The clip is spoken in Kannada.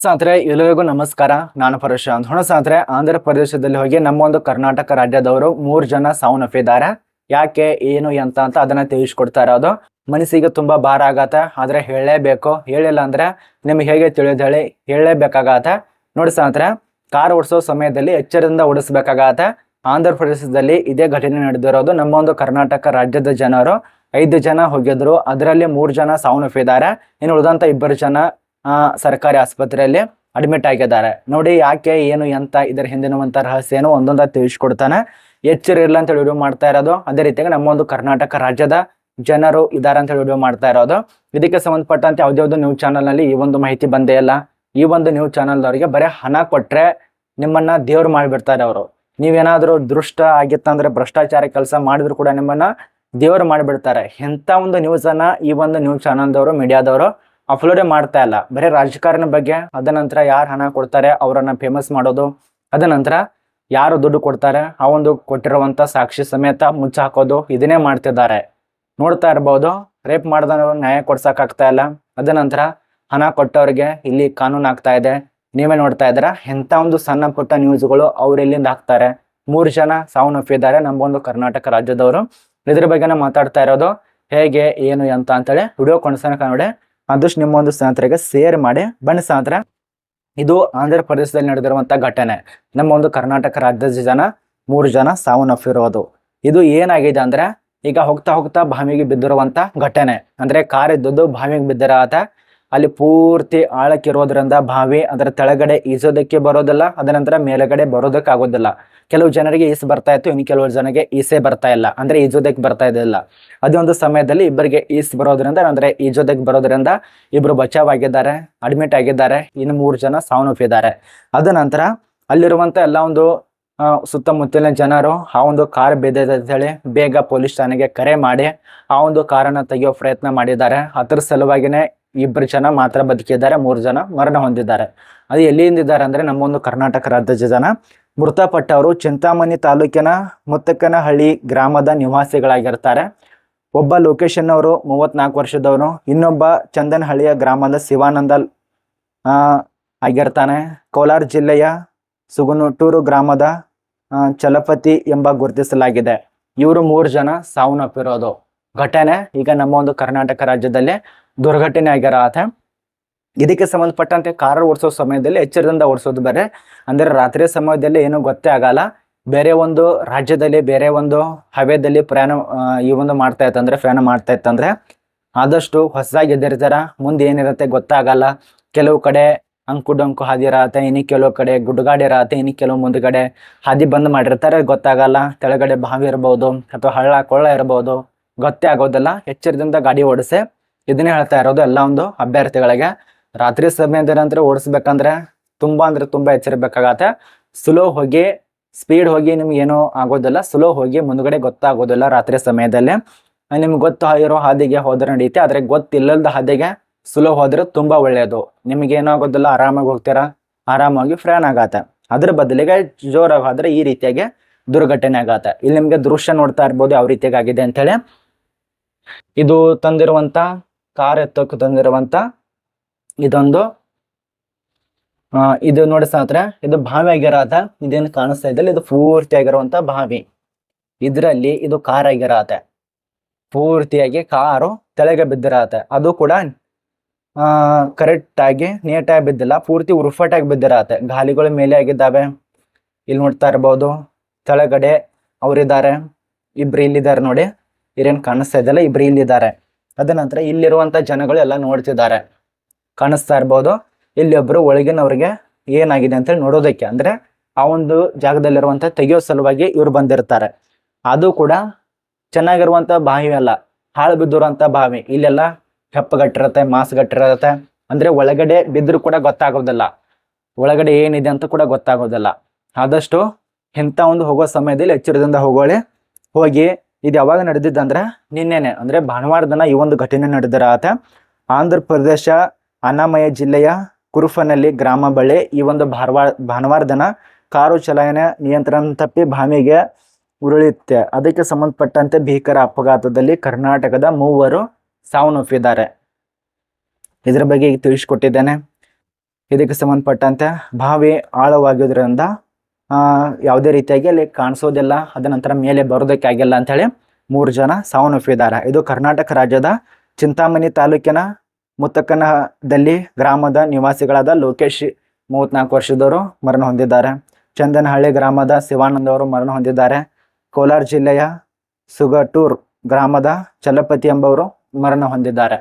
ಸಾಂತ್ರೆ ಎಲ್ಲರಿಗೂ ನಮಸ್ಕಾರ. ನಾನು ಪರಶಾಂತ್ ಹೊಣ ಸಾಂತ್ರೆ ಆಂಧ್ರ ಪ್ರದೇಶದಲ್ಲಿ ಹೋಗಿ ನಮ್ಮ ಒಂದು ಕರ್ನಾಟಕ ರಾಜ್ಯದವರು ಮೂರು ಜನ ಸಾವನ್ನಪ್ಪಿದ್ದಾರೆ ಯಾಕೆ, ಏನು, ಎಂತ ಅಂತ ಅದನ್ನ ತಿಳಿಸ್ಕೊಡ್ತಾ ಇರೋದು. ಮನಸ್ಸಿಗೆ ತುಂಬಾ ಭಾರ ಆಗತ್ತೆ. ಆದ್ರೆ ಹೇಳಲೇಬೇಕು. ಹೇಳಿಲ್ಲ ಅಂದ್ರೆ ನಿಮ್ಗೆ ಹೇಗೆ ತಿಳಿಯೋದು ಹೇಳಿ ಹೇಳಲೇಬೇಕಾಗತ್ತೆ. ನೋಡಿ ಸಾಂತ್ರೆ ಕಾರ್ ಓಡಿಸೋ ಸಮಯದಲ್ಲಿ ಎಚ್ಚರದಿಂದ ಓಡಿಸ್ಬೇಕಾಗತ್ತೆ. ಆಂಧ್ರ ಪ್ರದೇಶದಲ್ಲಿ ಇದೇ ಘಟನೆ ನಡೆದಿರೋದು ನಮ್ಮ ಒಂದು ಕರ್ನಾಟಕ ರಾಜ್ಯದ ಜನರು. ಐದು ಜನ ಹೋಗಿದ್ರು. ಅದರಲ್ಲಿ ಮೂರು ಜನ ಸಾವನ್ನಪ್ಪಿದ್ದಾರೆ ಇನ್ನು ಉಳಿದಂತ ಇಬ್ಬರು ಜನ ಸರ್ಕಾರಿ ಆಸ್ಪತ್ರೆಯಲ್ಲಿ ಅಡ್ಮಿಟ್ ಆಗಿದ್ದಾರೆ. ನೋಡಿ ಯಾಕೆ, ಏನು, ಎಂತ, ಇದರ ಹಿಂದಿನವಂತ ರಹಸ್ಯ ಏನು ಒಂದೊಂದ ತಿಳಿಸ್ಕೊಡ್ತಾನೆ. ಎಚ್ಚರಿ ಇಲ್ಲ ಅಂತ ವಿಡಿಯೋ ಮಾಡ್ತಾ ಇರೋದು. ಅದೇ ರೀತಿಯಾಗಿ ನಮ್ಮ ಒಂದು ಕರ್ನಾಟಕ ರಾಜ್ಯದ ಜನರು ಇದಾರೆ ಅಂತ ವಿಡಿಯೋ ಮಾಡ್ತಾ ಇರೋದು. ಇದಕ್ಕೆ ಸಂಬಂಧಪಟ್ಟಂತೆ ಯಾವ್ದಾವ್ದು ನ್ಯೂಸ್ ಚಾನಲ್ನಲ್ಲಿ ಈ ಒಂದು ಮಾಹಿತಿ ಬಂದೇ ಇಲ್ಲ. ಈ ಒಂದು ನ್ಯೂಸ್ ಚಾನಲ್ದವರಿಗೆ ಬರೀ ಹಣ ಕೊಟ್ರೆ ನಿಮ್ಮನ್ನ ದೇವ್ರು ಮಾಡಿಬಿಡ್ತಾರೆ ಅವರು. ನೀವೇನಾದರೂ ದೃಷ್ಟ ಆಗಿತ್ತಂದ್ರೆ ಭ್ರಷ್ಟಾಚಾರ ಕೆಲಸ ಮಾಡಿದ್ರು ಕೂಡ ನಿಮ್ಮನ್ನ ದೇವ್ರು ಮಾಡಿಬಿಡ್ತಾರೆ. ಎಂತ ಒಂದು ನ್ಯೂಸನ್ನು ಈ ಒಂದು ನ್ಯೂಸ್ ಚಾನಲ್ದವರು ಮೀಡಿಯಾದವರು ಅಪ್ಲೋಡೇ ಮಾಡ್ತಾ ಇಲ್ಲ. ಬರೀ ರಾಜಕಾರಣ ಬಗ್ಗೆ, ಅದ ನಂತರ ಯಾರು ಹಣ ಕೊಡ್ತಾರೆ, ಅವರನ್ನ ಫೇಮಸ್ ಮಾಡೋದು, ಅದ ನಂತರ ಯಾರು ದುಡ್ಡು ಕೊಡ್ತಾರೆ, ಆ ಒಂದು ಕೊಟ್ಟಿರುವಂತ ಸಾಕ್ಷಿ ಸಮೇತ ಮುಚ್ಚಾಕೋದು ಇದನ್ನೇ ಮಾಡ್ತಿದ್ದಾರೆ. ನೋಡ್ತಾ ಇರ್ಬೋದು, ರೇಪ್ ಮಾಡಿದವರು ನ್ಯಾಯ ಕೊಡ್ಸಕ್ ಆಗ್ತಾ ಇಲ್ಲ. ಅದ ನಂತರ ಹಣ ಕೊಟ್ಟವ್ರಿಗೆ ಇಲ್ಲಿ ಕಾನೂನು ಆಗ್ತಾ ಇದೆ. ನೀವೇ ನೋಡ್ತಾ ಇದ್ದೀರಾ? ಎಂತ ಒಂದು ಸಣ್ಣ ಪುಟ್ಟ ನ್ಯೂಸ್ಗಳು ಅವ್ರು ಇಲ್ಲಿಂದ ಹಾಕ್ತಾರೆ ಮೂರು ಜನ ಸಾವನ್ನಪ್ಪಿದ್ದಾರೆ ನಮ್ಮ ಒಂದು ಕರ್ನಾಟಕ ರಾಜ್ಯದವರು. ಇದ್ರ ಬಗ್ಗೆನೇ ಮಾತಾಡ್ತಾ ಇರೋದು, ಹೇಗೆ, ಏನು, ಎಂತ ಅಂತೇಳಿ ವಿಡಿಯೋ ಕೊನೆಸನಕ ನೋಡಿ ಆದಷ್ಟು ನಿಮ್ಮ ಒಂದು ಸ್ನೇಹಿತರಿಗೆ ಶೇರ್ ಮಾಡಿ, ಬನ್ನಿ ಸ್ನೇಹಿತರ. ಇದು ಆಂಧ್ರ ಪ್ರದೇಶದಲ್ಲಿ ನಡೆದಿರುವಂತ ಘಟನೆ. ನಮ್ಮ ಒಂದು ಕರ್ನಾಟಕ ರಾಜ್ಯದ ಜನ, ಮೂರು ಜನ ಸಾವನ್ನಪ್ಪಿರೋದು. ಇದು ಏನಾಗಿದೆ ಅಂದ್ರೆ, ಈಗ ಹೋಗ್ತಾ ಹೋಗ್ತಾ ಬಾವಿಗೆ ಬಿದ್ದಿರುವಂತ ಘಟನೆ. ಅಂದ್ರೆ ಕಾರ್ ಇದ್ದದ್ದು ಬಾವಿಗೆ ಬಿದ್ದಿರತ್ತ ಅಲ್ಲಿ ಪೂರ್ತಿ ಆಳಕ್ಕಿರೋದ್ರಿಂದ ಬಾವಿ ಅದರ ತೆಳಗಡೆ ಈಜೋದಕ್ಕೆ ಬರೋದಿಲ್ಲ, ಅದ ನಂತರ ಮೇಲುಗಡೆ ಬರೋದಕ್ಕೆ ಆಗೋದಿಲ್ಲ ಕೆಲವು ಜನರಿಗೆ ಈಸ್ ಬರ್ತಾ ಇತ್ತು, ಇನ್ನು ಕೆಲವು ಜನರಿಗೆ ಈಸೇ ಬರ್ತಾ ಇಲ್ಲ. ಅಂದ್ರೆ ಈಜೋದಕ್ಕೆ ಬರ್ತಾ ಇದ್ದಿಲ್ಲ. ಅದೊಂದು ಸಮಯದಲ್ಲಿ ಇಬ್ಬರಿಗೆ ಈಸ್ ಬರೋದ್ರಿಂದ, ಅಂದ್ರೆ ಈಜೋದಕ್ಕೆ ಬರೋದ್ರಿಂದ ಇಬ್ರು ಬಚಾವಾಗಿದ್ದಾರೆ ಅಡ್ಮಿಟ್ ಆಗಿದ್ದಾರೆ, ಇನ್ನು ಮೂರು ಜನ ಸಾವನ್ನಪ್ಪಿದ್ದಾರೆ. ಅದ ನಂತರ ಅಲ್ಲಿರುವಂತ ಎಲ್ಲ ಒಂದು ಸುತ್ತಮುತ್ತಲಿನ ಜನರು ಆ ಒಂದು ಕಾರ್ ಬಿದ್ದಿದೆ ಅಂತ ಬೇಗ ಪೊಲೀಸ್ ಠಾಣೆಗೆ ಕರೆ ಮಾಡಿ ಆ ಒಂದು ಕಾರನ್ನ ತೆಗೆಯೋ ಪ್ರಯತ್ನ ಮಾಡಿದ್ದಾರೆ. ಅದ್ರ ಸಲುವಾಗಿನೇ ಇಬ್ಬರು ಜನ ಮಾತ್ರ ಬದುಕಿದ್ದಾರೆ, ಮೂರು ಜನ ಮರಣ ಹೊಂದಿದ್ದಾರೆ. ಅದು ಎಲ್ಲಿಂದಿದ್ದಾರೆ ಅಂದ್ರೆ ನಮ್ಮ ಒಂದು ಕರ್ನಾಟಕ ರಾಜ್ಯದ ಜನ. ಮೃತಪಟ್ಟವರು ಚಿಂತಾಮಣಿ ತಾಲೂಕಿನ ಮುತ್ತಕ್ಕನಹಳ್ಳಿ ಗ್ರಾಮದ ನಿವಾಸಿಗಳಾಗಿರ್ತಾರೆ. ಒಬ್ಬ ಲೊಕೇಶನ್ ಅವರು ಮೂವತ್ನಾಲ್ಕು ವರ್ಷದವನು, ಇನ್ನೊಬ್ಬ ಚಂದನಹಳ್ಳಿಯ ಗ್ರಾಮದ ಶಿವಾನಂದ ಆಗಿರ್ತಾನೆ. ಕೋಲಾರ ಜಿಲ್ಲೆಯ ಸುಗುನೂಟೂರು ಗ್ರಾಮದ ಚಲಪತಿ ಎಂಬ ಗುರುತಿಸಲಾಗಿದೆ. ಇವರು ಮೂರು ಜನ ಸಾವನ್ನಪ್ಪಿರೋದು ಘಟನೆ ಈಗ ನಮ್ಮ ಒಂದು ಕರ್ನಾಟಕ ರಾಜ್ಯದಲ್ಲಿ ದುರ್ಘಟನೆ ಆಗಿರತ್ತೆ ಇದಕ್ಕೆ ಸಂಬಂಧಪಟ್ಟಂತೆ ಕಾರ್ ಓಡಿಸೋ ಸಮಯದಲ್ಲಿ ಎಚ್ಚರದಿಂದ ಓಡಿಸೋದು ಬೇರೆ. ಅಂದ್ರೆ ರಾತ್ರಿ ಸಮಯದಲ್ಲಿ ಏನು ಗೊತ್ತೇ ಆಗಲ್ಲ. ಬೇರೆ ಒಂದು ರಾಜ್ಯದಲ್ಲಿ, ಬೇರೆ ಒಂದು ಹವ್ಯದಲ್ಲಿ ಪ್ರಯಾಣ ಈ ಒಂದು ಮಾಡ್ತಾ ಇತ್ತಂದ್ರೆ ಪ್ರಯಾಣ ಮಾಡ್ತಾ ಇತ್ತಂದ್ರೆ ಆದಷ್ಟು ಹೊಸದಾಗಿ ಎದ್ದಿರ್ತಾರ ಮುಂದೆ ಏನಿರುತ್ತೆ ಗೊತ್ತಾಗಲ್ಲ. ಕೆಲವು ಕಡೆ ಅಂಕು ಡಂಕು ಹಾದಿ ಇರತ್ತೆ ಇನ್ನು ಕೆಲವು ಕಡೆ ಗುಡ್ಗಾಡಿ ಇರತ್ತೆ ಇನ್ನು ಕೆಲವು ಮುಂದ್ಗಡೆ ಹಾದಿ ಬಂದ್ ಮಾಡಿರ್ತಾರೆ. ಗೊತ್ತಾಗಲ್ಲ. ಕೆಳಗಡೆ ಬಾವಿ ಇರ್ಬೋದು ಅಥವಾ ಹಳ್ಳ, ಕೊಳ್ಳ ಇರ್ಬೋದು. ಗೊತ್ತೇ ಆಗೋದಿಲ್ಲ. ಎಚ್ಚರದಿಂದ ಗಾಡಿ ಓಡಿಸಿ. ಇದನ್ನೇ ಹೇಳ್ತಾ ಇರೋದು ಎಲ್ಲ ಒಂದು ಅಭ್ಯರ್ಥಿಗಳಿಗೆ. ರಾತ್ರಿ ಸಮಯದ ನಂತರ ಓಡಿಸ್ಬೇಕಂದ್ರೆ ತುಂಬಾ ಅಂದ್ರೆ ತುಂಬಾ ಎಚ್ಚರಿಬೇಕಾಗತ್ತೆ. ಸ್ಲೋ ಹೋಗಿ ಸ್ಪೀಡ್ ಹೋಗಿ ನಿಮ್ಗೆ ಏನೋ ಆಗೋದಿಲ್ಲ. ಸ್ಲೋ ಹೋಗಿ ಮುಂದ್ಗಡೆ ಗೊತ್ತಾಗೋದಿಲ್ಲ ರಾತ್ರಿ ಸಮಯದಲ್ಲಿ. ನಿಮ್ಗೆ ಗೊತ್ತು ಇರೋ ಹಾದಿಗೆ ಹೋದ್ರೆ ನಡೆಯುತ್ತೆ ಆದ್ರೆ ಗೊತ್ತಿಲ್ಲದ ಹಾದಿಗೆ ಸ್ಲೋ ಹೋದ್ರೆ ತುಂಬಾ ಒಳ್ಳೆಯದು ನಿಮ್ಗೆ ಏನಾಗೋದಿಲ್ಲ ಆರಾಮಾಗಿ ಹೋಗ್ತೀರಾ? ಆರಾಮಾಗಿ ಫ್ರ್ಯಾನ್ ಆಗತ್ತೆ. ಅದ್ರ ಬದಲಿಗೆ ಜೋರಾಗಿ ಹೋದ್ರೆ ಈ ರೀತಿಯಾಗಿ ದುರ್ಘಟನೆ ಆಗತ್ತೆ. ಇಲ್ಲಿ ನಿಮ್ಗೆ ದೃಶ್ಯ ನೋಡ್ತಾ ಇರ್ಬೋದು ಯಾವ ರೀತಿಯಾಗಿ ಆಗಿದೆ ಅಂತೇಳಿ. ಇದು ತಂದಿರುವಂತ ಕಾರ್ ಎತ್ತೋಕೆ ತಂದಿರುವಂತ ಇದೊಂದು ಇದು ನೋಡಿ ಸ್ನೇಹಿತರೆ, ಇದು ಬಾವಿ ಆಗಿರಾತ ಇದೇನು ಕಾಣಿಸ್ತಾ ಇದ್ದಲ್ಲಿ ಇದು ಪೂರ್ತಿ ಆಗಿರುವಂತ ಬಾವಿ ಇದರಲ್ಲಿ ಇದು ಕಾರ್ ಆಗಿರತ್ತೆ ಪೂರ್ತಿಯಾಗಿ ಕಾರು ತೆಳಗೆ ಬಿದ್ದಿರತ್ತೆ ಅದು ಕೂಡ ಕರೆಕ್ಟ್ ಆಗಿ ನೀಟಾಗಿ ಬಿದ್ದಿಲ್ಲ, ಪೂರ್ತಿ ಉರುಫಟಾಗಿ ಬಿದ್ದಿರತ್ತೆ ಗಾಲಿಗಳು ಮೇಲೆ ಆಗಿದ್ದಾವೆ. ಇಲ್ಲಿ ನೋಡ್ತಾ ಇರ್ಬೋದು ತೆಳಗಡೆ ಅವರಿದ್ದಾರೆ. ಇಬ್ರು ಇಲ್ಲಿದ್ದಾರೆ ನೋಡಿ. ಇರೇನ್ ಕಾಣಿಸ್ತಾ ಇದ್ದಲ್ಲ ಇಬ್ರು ಇಲ್ಲಿದ್ದಾರೆ. ಅದ ನಂತರ ಇಲ್ಲಿರುವಂತ ಜನಗಳು ಎಲ್ಲ ನೋಡ್ತಿದ್ದಾರೆ. ಕಾಣಿಸ್ತಾ ಇರ್ಬೋದು. ಇಲ್ಲಿ ಒಬ್ರು ಒಳಗಿನವ್ರಿಗೆ ಏನಾಗಿದೆ ಅಂತ ನೋಡೋದಕ್ಕೆ. ಅಂದ್ರೆ ಆ ಒಂದು ಜಾಗದಲ್ಲಿರುವಂತ ತೆಗೆಯೋ ಸಲುವಾಗಿ ಇವ್ರು ಬಂದಿರ್ತಾರೆ. ಅದು ಕೂಡ ಚೆನ್ನಾಗಿರುವಂತ ಬಾವಿ ಅಲ್ಲ, ಹಾಳು ಬಿದ್ದಿರುವಂತ ಬಾವಿ. ಇಲ್ಲೆಲ್ಲ ಹೆಪ್ಪಗಟ್ಟಿರತ್ತೆ, ಮಾಸ್ಗಟ್ಟಿರತ್ತೆ. ಅಂದ್ರೆ ಒಳಗಡೆ ಬಿದ್ದರೂ ಕೂಡ ಗೊತ್ತಾಗೋದಿಲ್ಲ. ಒಳಗಡೆ ಏನಿದೆ ಅಂತ ಕೂಡ ಗೊತ್ತಾಗೋದಿಲ್ಲ. ಆದಷ್ಟು ಇಂಥ ಒಂದು ಹೋಗೋ ಸಮಯದಲ್ಲಿ ಎಚ್ಚರದಿಂದ ಹೋಗೋಳಿ. ಹೋಗಿ ಇದು ಯಾವಾಗ ನಡೆದಿದ್ದಂದ್ರೆ ನಿನ್ನೆನೆ, ಅಂದ್ರೆ ಭಾನುವಾರ ದಿನ ಈ ಒಂದು ಘಟನೆ ನಡೆದಿರತ್ತೆ ಆಂಧ್ರ ಪ್ರದೇಶ ಅನಾಮಯ ಜಿಲ್ಲೆಯ ಕುರುಫನಲ್ಲಿ ಗ್ರಾಮ ಬಳಿ ಈ ಒಂದು ಭಾನುವಾರ ಭಾನುವಾರ ದಿನ ಕಾರು ಚಲಾಯನೆ, ನಿಯಂತ್ರಣ ತಪ್ಪಿ ಭಾಮಿಗೆ ಉರುಳಿತ್ತೆ. ಅದಕ್ಕೆ ಸಂಬಂಧಪಟ್ಟಂತೆ ಭೀಕರ ಅಪಘಾತದಲ್ಲಿ ಕರ್ನಾಟಕದ ಮೂವರು ಸಾವನ್ನಪ್ಪಿದ್ದಾರೆ. ಇದರ ಬಗ್ಗೆ ಈಗ ತಿಳಿಸ್ಕೊಟ್ಟಿದ್ದೇನೆ. ಇದಕ್ಕೆ ಸಂಬಂಧಪಟ್ಟಂತೆ ಬಾವಿ ಆಳವಾಗಿರೋದ್ರಿಂದ ಯಾವುದೇ ರೀತಿಯಾಗಿ ಅಲ್ಲಿ ಕಾಣಿಸೋದಿಲ್ಲ. ಅದ ನಂತರ ಮೇಲೆ ಬರೋದಕ್ಕೆ ಆಗಿಲ್ಲ ಅಂತೇಳಿ ಮೂರು ಜನ ಸಾವನ್ನಪ್ಪಿದ್ದಾರೆ ಇದು ಕರ್ನಾಟಕ ರಾಜ್ಯದ ಚಿಂತಾಮಣಿ ತಾಲೂಕಿನ ಮುತ್ತಕ್ಕನದಲ್ಲಿ ಗ್ರಾಮದ ನಿವಾಸಿಗಳಾದ ಲೋಕೇಶ್ ಮೂವತ್ನಾಲ್ಕು ವರ್ಷದವರು ಮರಣ ಹೊಂದಿದ್ದಾರೆ. ಚಂದನಹಳ್ಳಿ ಗ್ರಾಮದ ಶಿವಾನಂದ ಅವರು ಮರಣ ಹೊಂದಿದ್ದಾರೆ. ಕೋಲಾರ ಜಿಲ್ಲೆಯ ಸುಗಟೂರ್ ಗ್ರಾಮದ ಚಲಪತಿ ಎಂಬವರು ಮರಣ ಹೊಂದಿದ್ದಾರೆ.